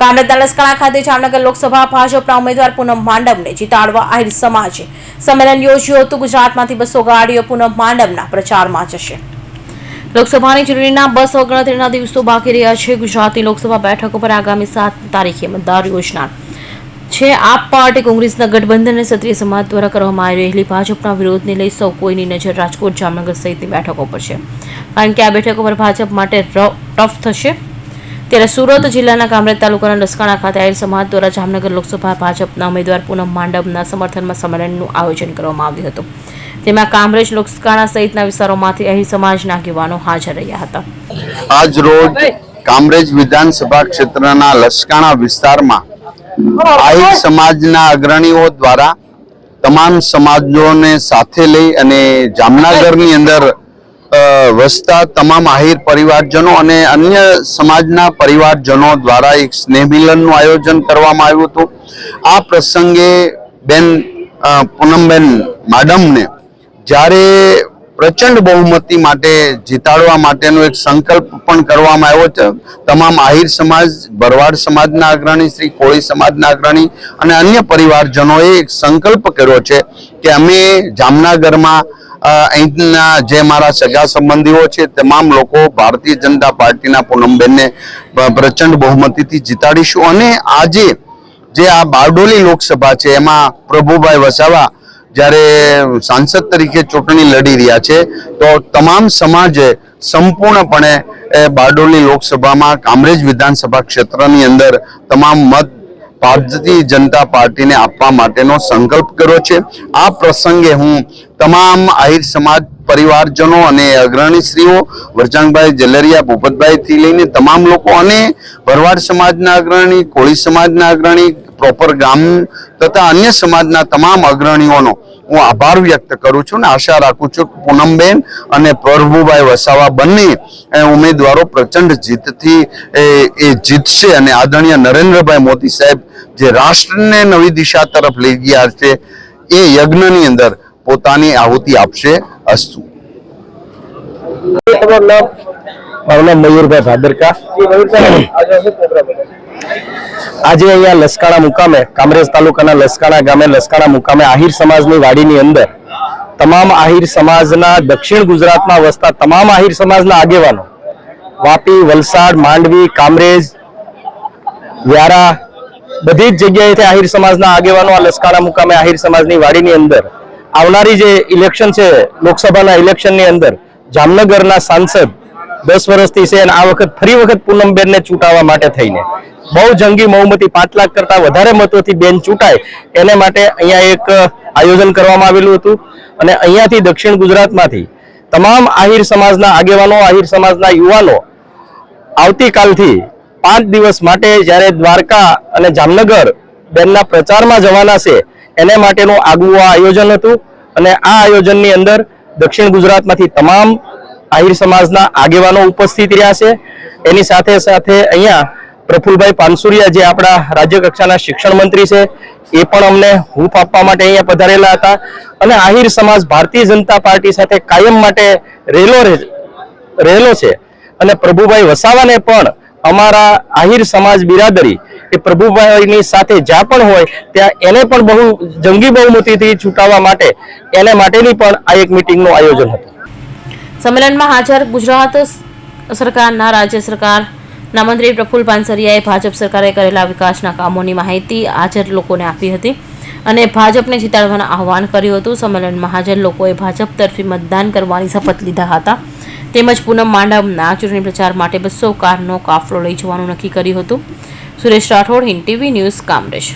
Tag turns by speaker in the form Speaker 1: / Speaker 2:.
Speaker 1: કામરેજના લસકાણા ખાતે જામનગર લોકસભા ભાજપના ઉમેદવાર પૂનમ માંડવને જીતાડવા આહિર સમાજે સંમેલન યોજ્યું હતું. ગુજરાતમાંથી બસો ગાડીઓ પૂનમ માંડવના પ્રચારમાં જશે. લોકસભાની ચૂંટણીના બસ ગણતરીના દિવસો બાકી રહ્યા છે. ગુજરાતની લોકસભા બેઠકો પર આગામી સાત તારીખે મતદાર યોજના છે. આપ પાર્ટી કોંગ્રેસના ગઠબંધન અને ક્ષત્રિય સમાજ દ્વારા કરવામાં આવી રહેલી ભાજપના વિરોધને લઈ સૌ કોઈની નજર રાજકોટ જામનગર સહિતની બેઠકો પર છે. કારણ કે આ બેઠકો પર ભાજપ માટે ટફ થશે. ત્યારે સુરત જિલ્લાના કામરેજ તાલુકાના લસકાણા ખાતે આહિર સમાજ દ્વારા જામનગર લોકસભા ભાજપના ઉમેદવાર પૂનમ માંડવના સમર્થનમાં સંમેલનનું આયોજન કરવામાં આવ્યું હતું. તેમાં કામરેજ લોકસકાણા સહિતના વિસ્તારોમાંથી અહીં સમાજના આગેવાનો હાજર રહ્યા હતા.
Speaker 2: આજ રોજ કામરેજ વિધાનસભા ક્ષેત્રના લસકાણા વિસ્તારમાં આહિર સમાજના અગ્રણીઓ દ્વારા તમામ સમાજોને સાથે લઈ અને જામનગરની અંદર વસતા તમામ આહિર પરિવારજનો અને અન્ય સમાજના પરિવારજનો દ્વારા એક સ્નેહ મિલનનું આયોજન કરવામાં આવ્યું હતું. આ પ્રસંગે બેન પૂનમબેન માડમને જ્યારે પ્રચંડ બહુમતી માટે જીતાડવા માટેનો એક સંકલ્પ પણ કરવામાં આવ્યો છે. તમામ આહિર સમાજ, ભરવાડ સમાજના અગ્રણી, શ્રી કોળી સમાજના અગ્રણી અને અન્ય પરિવારજનોએ એક સંકલ્પ કર્યો છે કે અમે જામનગરમાં અહીંના જે મારા સગા સંબંધીઓ છે, તમામ લોકો ભારતીય જનતા પાર્ટીના પૂનમબેનને પ્રચંડ બહુમતીથી જીતાડીશું. અને આજે જે આ બારડોલી લોકસભા છે, એમાં પ્રભુભાઈ વસાવા જ્યારે સાંસદ તરીકે ચૂંટણી લડી રહ્યા છે, તો તમામ સમાજે સંપૂર્ણપણે બારડોલી લોકસભામાં કામરેજ વિધાનસભા ક્ષેત્રની અંદર તમામ મત ભારતીય જનતા પાર્ટીને આપવા માટેનો સંકલ્પ કર્યો છે. આ પ્રસંગે હું તમામ આહિર સમાજ પરિવારજનો અને અગ્રણીશ્રીઓ વરજાંગભાઈ જલરિયા, ભૂપતભાઈથી લઈને તમામ લોકો અને ભરવાડ સમાજના અગ્રણી, કોળી સમાજના અગ્રણી, પ્રોપર ગામ તથા અન્ય સમાજના તમામ અગ્રણીઓનો હું આભાર વ્યક્ત કરું છું ને આશા રાખું છું કે પૂનમબેન અને પ્રભુભાઈ વસાવા બંને ઉમેદવારો પ્રચંડ જીતથી એ જીતશે અને આદરણીય નરેન્દ્રભાઈ મોદી સાહેબ જે રાષ્ટ્રને નવી દિશા તરફ લઈ ગયા છે એ યજ્ઞની અંદર પોતાની આહુતિ આપશે. અસ્તુ.
Speaker 3: આજે
Speaker 4: અહીંયા લસકાણા મુકામે, કામરેજ તાલુકાના લસકાણા ગામે, લસકાણા મુકામે આહિર સમાજની વાડીની અંદર તમામ આહિર સમાજના દક્ષિણ ગુજરાતમાં વસતા તમામ આહિર સમાજના આગેવાનો, વાપી, વલસાડ, માંડવી, કામરેજ, વ્યારા, બધી જ જગ્યાએથી આહિર સમાજના આગેવાનો આ લસકાણા મુકામે આહિર સમાજની વાડીની અંદર આવનારી જે ઇલેક્શન છે, લોકસભાના ઇલેક્શનની અંદર, જામનગરના સાંસદ દસ વર્ષથી છે અને આ વખત ફરી વખત પૂનમબેનને ચૂંટાવા માટે થઈને. બહુ જંગી બહુમતી, પાંચ લાખ કરતા વધારે મતોથી બેન ચૂંટાય. એને માટે અહીંયા એક આયોજન કરવામાં આવેલું હતું. અને અહીંયાથી દક્ષિણ ગુજરાતમાંથી તમામ આહિર સમાજના આગેવાનો, આહિર સમાજના યુવાનો આવતીકાલથી પાંચ દિવસ માટે જ્યારે દ્વારકા અને જામનગર બેનના પ્રચારમાં જવાના છે એને માટેનું આગવું આ આયોજન હતું અને આ આયોજનની અંદર દક્ષિણ ગુજરાતમાંથી તમામ આહિર સમાજના આગેવાનો ઉપસ્થિત રહ્યા છે. એની સાથે સાથે અહીંયા પ્રફુલભાઈ પાનસુરિયા જે આપણા રાજ્ય કક્ષાના શિક્ષણ મંત્રી છે, એ પણ અમને હૂંફ આપવા માટે અહીંયા પધારેલા હતા અને આહિર સમાજ ભારતીય જનતા પાર્ટી સાથે કાયમ માટે રહેલો રહે- રહેલો છે. અને પ્રભુભાઈ વસાવાને પણ અમારા આહિર સમાજ બિરાદરી એ પ્રભુભાઈની સાથે જ્યાં પણ હોય, ત્યાં એને પણ બહુ જંગી બહુમતીથી છૂટાવવા માટે, એને માટેની પણ આ એક મિટિંગનું આયોજન હતું.
Speaker 1: સંમેલનમાં હાજર ગુજરાત સરકારના રાજ્ય સરકારના મંત્રી પ્રફુલ પાનસરિયાએ ભાજપ સરકારે કરેલા વિકાસના કામોની માહિતી હાજર લોકોને આપી હતી અને ભાજપને જીતાડવાનું આહવાન કર્યું હતું. સંમેલનમાં હાજર લોકોએ ભાજપ તરફી મતદાન કરવાની શપથ લીધા હતા. તેમજ પૂનમ માંડવના ચૂંટણી પ્રચાર માટે બસો કારનો કાફલો લઈ જવાનું નક્કી કર્યું હતું. Suresh Rathod Hind TV news Kamrej.